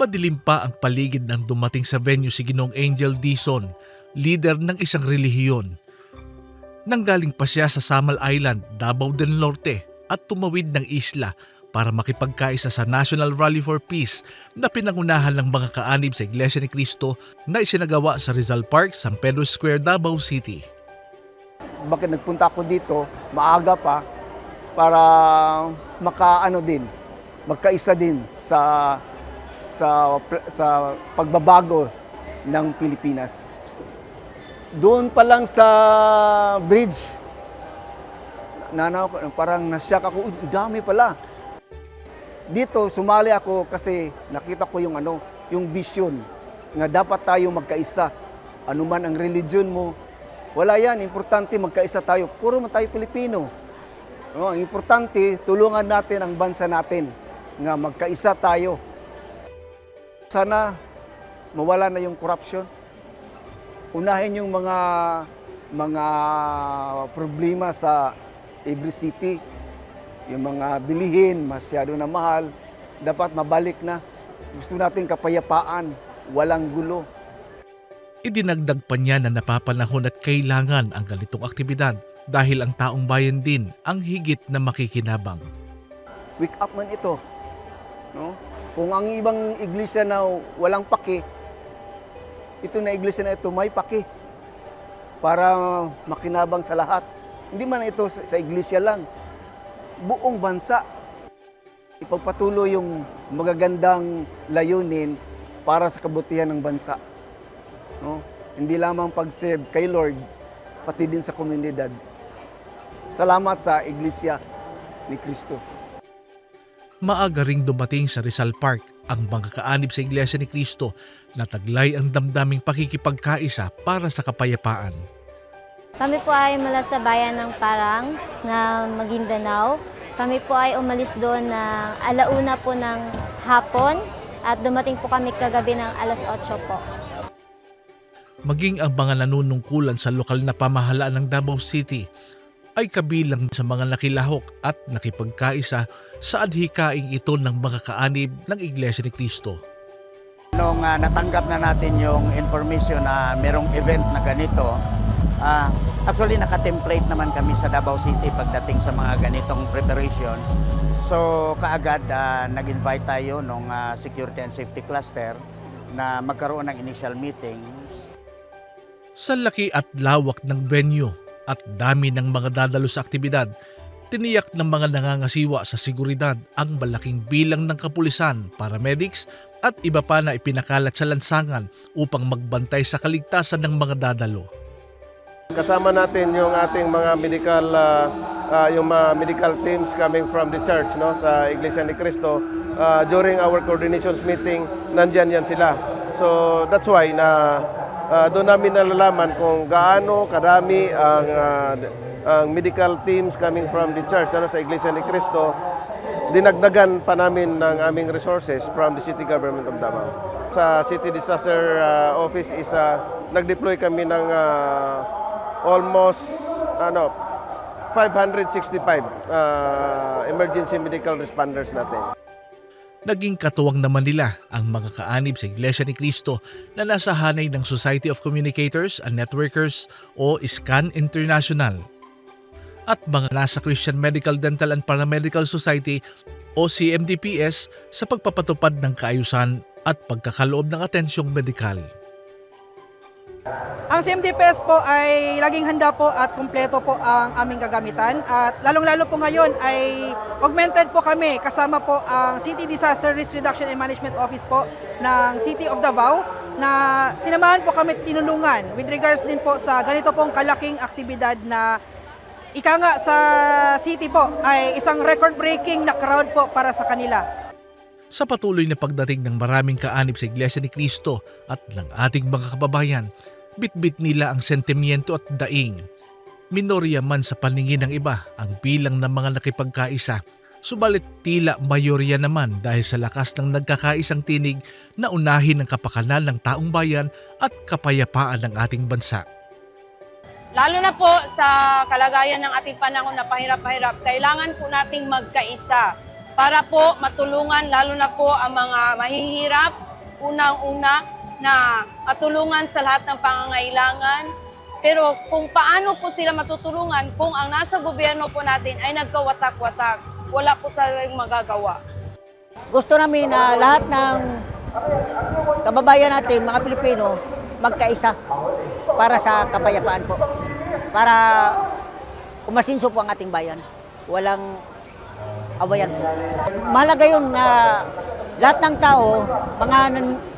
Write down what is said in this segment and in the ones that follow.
Madilim pa ang paligid ng dumating sa venue si Ginong Angel Dizon, leader ng isang relihiyon. Nanggaling pa siya sa Samal Island, Davao del Norte at tumawid ng isla para makipagkaisa sa National Rally for Peace na pinangunahan ng mga kaanib sa Iglesia ni Cristo na isinagawa sa Rizal Park, San Pedro Square, Davao City. bakit nagpunta ako dito maaga pa para makaano din magkaisa din sa sa sa pagbabago ng Pilipinas. Doon pa lang sa bridge nanaw parang nasyak ako, "Uy, dami pala. Dito sumali ako kasi nakita ko yung ano, yung vision nga dapat tayo magkaisa. Ano man ang religion mo, wala yan. Importante magkaisa tayo. Puro man tayo Pilipino. No, ang importante, tulungan natin ang bansa natin nga magkaisa tayo. Sana mawala na yung corruption. Unahin yung mga mga problema sa every city. Yung mga bilihin, masyado na mahal. Dapat mabalik na. Gusto natin kapayapaan, walang gulo. Idinagdag pa niya na napapanahon at kailangan ang ganitong aktibidad dahil ang taong bayan din ang higit na makikinabang. wake up man ito. No? Kung ang ibang iglesia na walang paki, ito na iglesia na ito may paki para makinabang sa lahat. Hindi man ito sa, sa iglesia lang, buong bansa. Ipagpatuloy yung magagandang layunin para sa kabutihan ng bansa. No? Hindi lamang pag-serve kay Lord, pati din sa komunidad. Salamat sa iglesia ni Kristo. Maaga ring dumating sa Rizal Park ang mga kaanib sa Iglesia ni Cristo na taglay ang damdaming pakikipagkaisa para sa kapayapaan. Kami po ay mula sa bayan ng Parang na Maguindanao. Kami po ay umalis doon ng alauna po ng hapon at dumating po kami kagabi ng alas 8 po. Maging ang mga nanunungkulan sa lokal na pamahalaan ng Davao City ay kabilang sa mga nakilahok at nakipagkaisa sa adhikaing ito ng mga kaanib ng Iglesia ni Cristo. Nung ah, natanggap na natin yung information na merong event na ganito, ah, actually naka-template naman kami sa Davao City pagdating sa mga ganitong preparations. So kaagad ah, nag-invite tayo nung ah, Security and Safety Cluster na magkaroon ng initial meetings Sa laki at lawak ng venue at dami ng mga dadalo sa aktibidad, tiniyak ng mga nangangasiwa sa seguridad ang malaking bilang ng kapulisan, paramedics at iba pa na ipinakalat sa lansangan upang magbantay sa kaligtasan ng mga dadalo. Kasama natin yung ating mga medical ah, ah, yung mga medical teams coming from the church no sa Iglesia ni Cristo Ah, during our coordinations meeting nandiyan yan sila. So that's why na ah, doon namin nalalaman kung gaano karami ang ah, ang medical teams coming from the church ano sa Iglesia ni Cristo dinagdagan pa namin ng aming resources from the city government of Davao. Sa City Disaster ah, Office is ah, nag-deploy kami ng ah, almost ano 565 ah, emergency medical responders natin. Naging katuwang naman nila ang mga kaanib sa Iglesia ni Cristo na nasa hanay ng Society of Communicators and Networkers o SCAN International at mga nasa Christian Medical Dental and Paramedical Society o CMDPS sa pagpapatupad ng kaayusan at pagkakaloob ng atensyong medikal. Ang CMDPS po ay laging handa po at kumpleto po ang aming gagamitan at lalong-lalo po ngayon ay augmented po kami kasama po ang City Disaster Risk Reduction and Management Office po ng City of Davao na sinamahan po kami tinulungan with regards din po sa ganito pong kalaking aktibidad na ika nga sa city po ay isang record-breaking na crowd po para sa kanila. Sa patuloy na pagdating ng maraming kaanib sa Iglesia ni Cristo at ng ating mga kababayan, bitbit nila ang sentimiento at daing. Minorya man sa paningin ng iba ang bilang ng mga nakipagkaisa, subalit tila mayorya naman dahil sa lakas ng nagkakaisang tinig na unahin ang kapakanan ng taong bayan at kapayapaan ng ating bansa. Lalo na po sa kalagayan ng ating panahon na pahirap-pahirap, kailangan po nating magkaisa para po matulungan lalo na po ang mga mahihirap unang-una na matulungan sa lahat ng pangangailangan. Pero kung paano po sila matutulungan kung ang nasa gobyerno po natin ay nagkawatak-watak, wala po talagang magagawa. Gusto namin na lahat ng kababayan natin, mga Pilipino, magkaisa para sa kapayapaan po. Para umasinso po ang ating bayan. Walang awayan po. Mahalaga yun na lahat ng tao, mga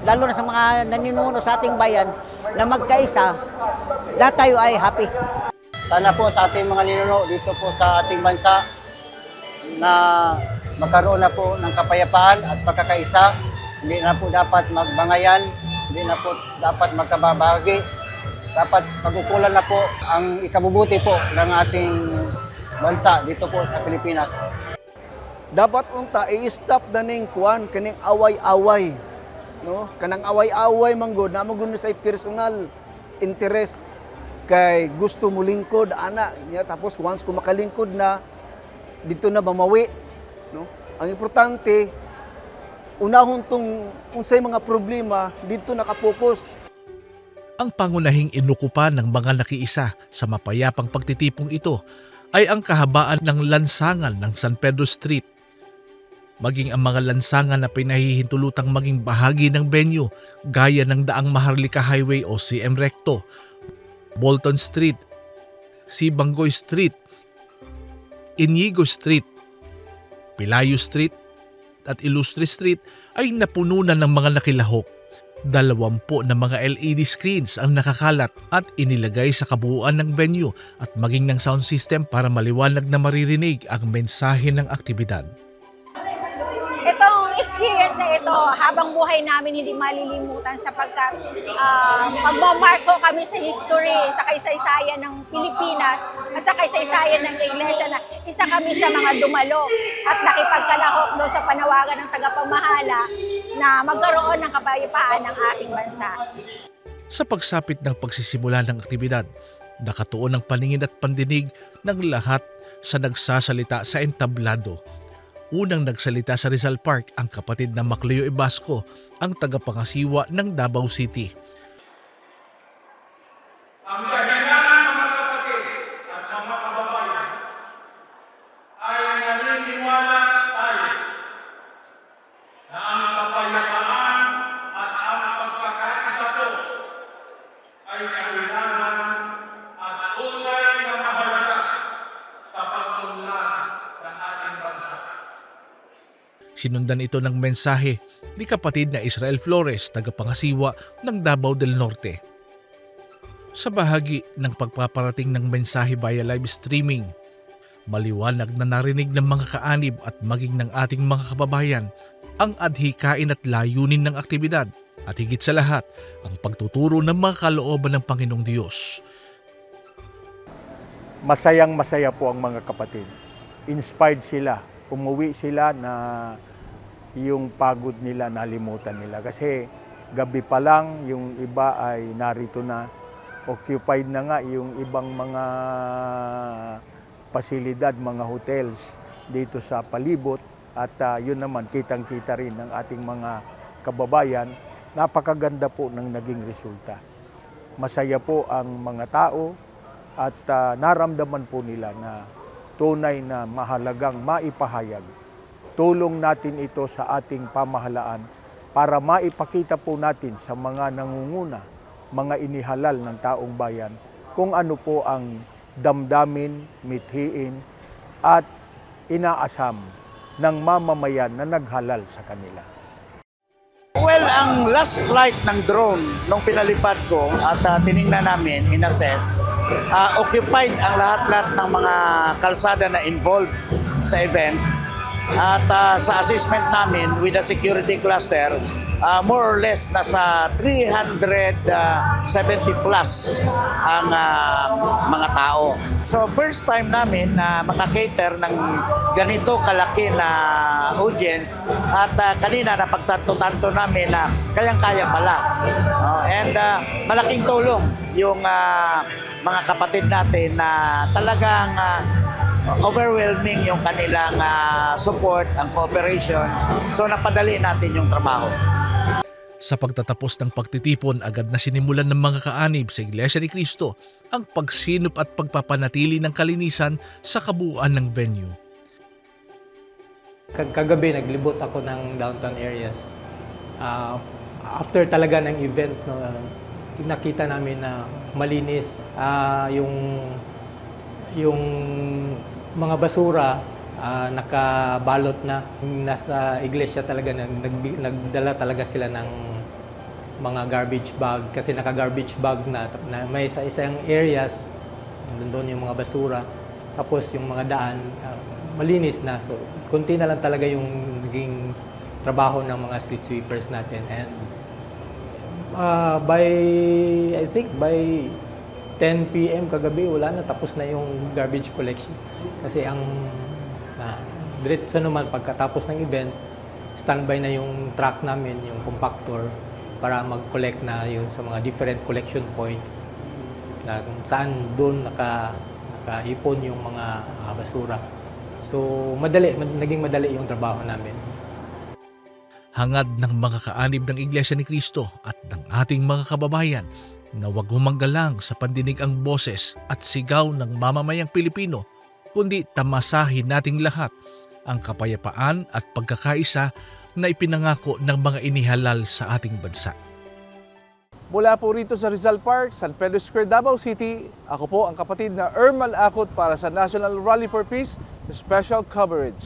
lalo na sa mga naninuno sa ating bayan, na magkaisa, lahat tayo ay happy. Sana po sa ating mga ninuno dito po sa ating bansa na magkaroon na po ng kapayapaan at pagkakaisa. Hindi na po dapat magbangayan, hindi na po dapat magkababagi. Dapat pagkukulan na po ang ikabubuti po ng ating bansa dito po sa Pilipinas. dapat unta i-stop na ning kuan kaning away-away no kanang away-away manggod na mo sa personal interest kay gusto mo lingkod ana niya tapos once kung makalingkod na dito na bamawi no ang importante unahon tong unsay mga problema dito nakapokus Ang pangunahing inukupan ng mga nakiisa sa mapayapang pagtitipong ito ay ang kahabaan ng lansangan ng San Pedro Street. Maging ang mga lansangan na pinahihintulutang maging bahagi ng venue gaya ng Daang Maharlika Highway o CM Recto, Bolton Street, Sibanggoy Street, Inigo Street, Pilayo Street at Illustre Street ay napuno na ng mga nakilahok. Dalawampu na mga LED screens ang nakakalat at inilagay sa kabuuan ng venue at maging ng sound system para maliwanag na maririnig ang mensahe ng aktibidad. Itong experience na ito, habang buhay namin hindi malilimutan sapagkat uh, magmamarko kami sa history, sa kaysaysayan ng Pilipinas at sa kaysaysayan ng Iglesia na isa kami sa mga dumalo at nakipagkalahok doon sa panawagan ng tagapamahala na magkaroon ng kapayapaan ng ating bansa. Sa pagsapit ng pagsisimula ng aktibidad, nakatuon ang paningin at pandinig ng lahat sa nagsasalita sa entablado. Unang nagsalita sa Rizal Park ang kapatid na Macleo Ibasco, ang tagapangasiwa ng Davao City. Ang kahilangan mga kapatid at mga kababayan ay naniniwala Sinundan ito ng mensahe ni kapatid na Israel Flores, tagapangasiwa ng Davao del Norte. Sa bahagi ng pagpaparating ng mensahe via live streaming, maliwanag na narinig ng mga kaanib at maging ng ating mga kababayan ang adhikain at layunin ng aktibidad at higit sa lahat ang pagtuturo ng mga kalooban ng Panginoong Diyos. masayang masaya po ang mga kapatid. Inspired sila. Umuwi sila na yung pagod nila nalimutan nila. Kasi gabi pa lang, yung iba ay narito na. Occupied na nga yung ibang mga pasilidad, mga hotels dito sa palibot. At ah, yun naman, kitang-kita rin ng ating mga kababayan. Napakaganda po ng naging resulta. Masaya po ang mga tao, at ah, naramdaman po nila na tunay na mahalagang maipahayag. Tulong natin ito sa ating pamahalaan para maipakita po natin sa mga nangunguna, mga inihalal ng taong bayan kung ano po ang damdamin, mithiin at inaasam ng mamamayan na naghalal sa kanila. Well, ang last flight ng drone nung pinalipad ko at uh, tiningnan namin, in-assess, ah, occupied ang lahat-lahat ng mga kalsada na involved sa event. At ah, sa assessment namin with the security cluster, ah, more or less nasa 370 plus ang ah, mga tao. So first time namin na makakater ng ganito kalaki na audience at ah, kanina napagtanto-tanto namin na kayang-kaya pala. Oh, and ah, malaking tulong yung ah, mga kapatid natin na talagang ah, overwhelming yung kanilang ah, support, ang cooperations. So napadali natin yung trabaho. Sa pagtatapos ng pagtitipon, agad na sinimulan ng mga kaanib sa Iglesia ni Cristo ang pagsinop at pagpapanatili ng kalinisan sa kabuuan ng venue. Kag- Kagabi naglibot ako ng downtown areas. Ah, after talaga ng event, no, nakita namin na malinis Ah, yung yung mga basura ah, nakabalot na. Nasa iglesia talaga nag, nagdala talaga sila ng mga garbage bag. Kasi naka garbage bag na, na may sa isang areas doon yung mga basura. Tapos yung mga daan ah, malinis na. So konti na lang talaga yung naging trabaho ng mga street sweepers natin. And ah, by I think by 10 p.m. kagabi wala na tapos na yung garbage collection kasi ang uh, diretso naman pagkatapos ng event standby na yung truck namin yung compactor para mag-collect na yun sa mga different collection points na kung saan doon naka nakaipon yung mga ah, basura. So madali, mad- naging madali yung trabaho namin. Hangad ng mga kaanib ng Iglesia ni Cristo at ng ating mga kababayan na huwag humanggalang sa pandinig ang boses at sigaw ng mamamayang Pilipino, kundi tamasahin nating lahat ang kapayapaan at pagkakaisa na ipinangako ng mga inihalal sa ating bansa. Mula po rito sa Rizal Park, San Pedro Square, Davao City, ako po ang kapatid na Ermal Akot para sa National Rally for Peace Special Coverage.